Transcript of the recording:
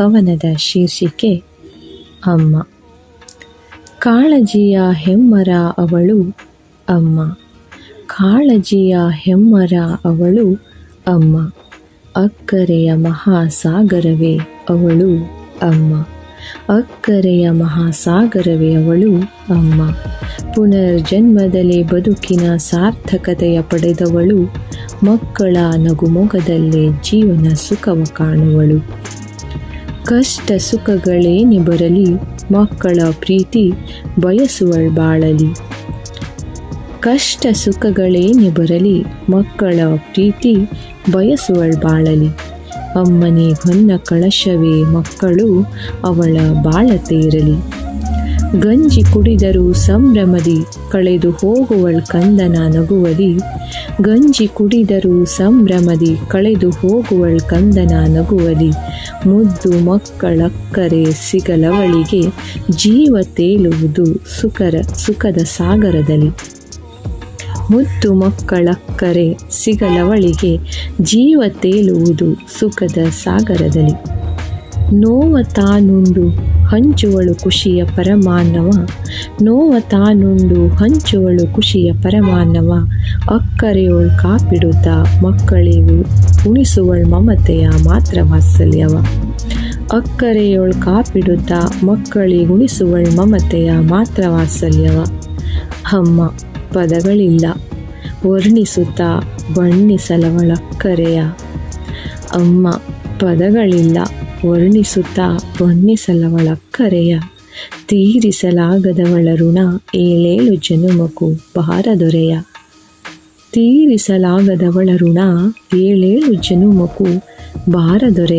ಕವನದ ಶೀರ್ಷಿಕೆ, ಅಮ್ಮ. ಕಾಳಜಿಯ ಹೆಮ್ಮರ ಅವಳು ಅಮ್ಮ. ಕಾಳಜಿಯ ಹೆಮ್ಮರ ಅವಳು ಅಮ್ಮ. ಅಕ್ಕರೆಯ ಮಹಾಸಾಗರವೇ ಅವಳು ಅಮ್ಮ. ಅಕ್ಕರೆಯ ಮಹಾಸಾಗರವೇ ಅವಳು ಅಮ್ಮ. ಪುನರ್ಜನ್ಮದಲ್ಲಿ ಬದುಕಿನ ಸಾರ್ಥಕತೆಯ ಪಡೆದವಳು, ಮಕ್ಕಳ ನಗುಮೊಗದಲ್ಲೇ ಜೀವನ ಸುಖವ ಕಾಣುವಳು. ಕಷ್ಟ ಸುಖಗಳೇನೆ ಬರಲಿ ಮಕ್ಕಳ ಪ್ರೀತಿ ಬಯಸುವಳ್ ಬಾಳಲಿ. ಕಷ್ಟ ಸುಖಗಳೇನೆ ಬರಲಿ ಮಕ್ಕಳ ಪ್ರೀತಿ ಬಯಸುವಳ್ ಬಾಳಲಿ. ಅಮ್ಮನೆ ಹೊನ್ನ ಕಳಶವೇ ಮಕ್ಕಳು ಅವಳ ಬಾಳತೇರಲಿ ಗಂಜಿ ಕುಡಿದರೂ ಸಂಭ್ರಮದಿ, ಕಳೆದು ಹೋಗುವಳ್ ಕಂದನ ನಗುವಲಿ ಗಂಜಿ ಕುಡಿದರೂ ಸಂಭ್ರಮದಿ, ಕಳೆದು ಹೋಗುವಳ್ ಕಂದನ ನಗುವಲಿ ಮುದ್ದು ಕರೆ ಸಿಗಲವಳಿಗೆ ಜೀವ ತೇಲುವುದು ಸುಖರ ಸುಖದ ಸಾಗರದಲ್ಲಿ. ಮುದ್ದು ಕರೆ ಸಿಗಲವಳಿಗೆ ಜೀವ ತೇಲುವುದು ಸುಖದ ಸಾಗರದಲ್ಲಿ. ನೋವ ತಾನುಂಡು ಹಂಚುವಳು ಖುಷಿಯ ಪರಮಾನವ. ನೋವ ತಾನುಂಡು ಹಂಚುವಳು ಖುಷಿಯ ಪರಮಾನವ. ಅಕ್ಕರೆಯೋಳ್ ಕಾಪಿಡುತ್ತ ಮಕ್ಕಳಿಗೂ ಉಣಿಸುವಳ್ ಮಮತೆಯ ಮಾತ್ರ ವಾತ್ಸಲ್ಯವ ಅಕ್ಕರೆಯೋಳ್ ಮಕ್ಕಳಿ ಮಕ್ಕಳಿಗುಣಿಸುವಳ್ ಮಮತೆಯ ಮಾತ್ರ ವಾತ್ಸಲ್ಯವ ಅಮ್ಮ, ಪದಗಳಿಲ್ಲ. ವರ್ಣಿಸುತ್ತ ಬಣ್ಣಿಸಲವಳಕ್ಕರೆಯ ಅಮ್ಮ, ಪದಗಳಿಲ್ಲ. ವರ್ಣಿಸುತ್ತಾ ಬಣ್ಣಿಸಲವಳಕ್ಕರೆಯ ತೀರಿಸಲಾಗದವಳ ಋಣ ಏಳೇಳು ಜನುಮಕು ಬಾರದೊರೆಯ ತೀರಿಸಲಾಗದವಳ ಋಣ ಏಳೇಳು ಜನುಮಕು ಬಾರದೊರೆ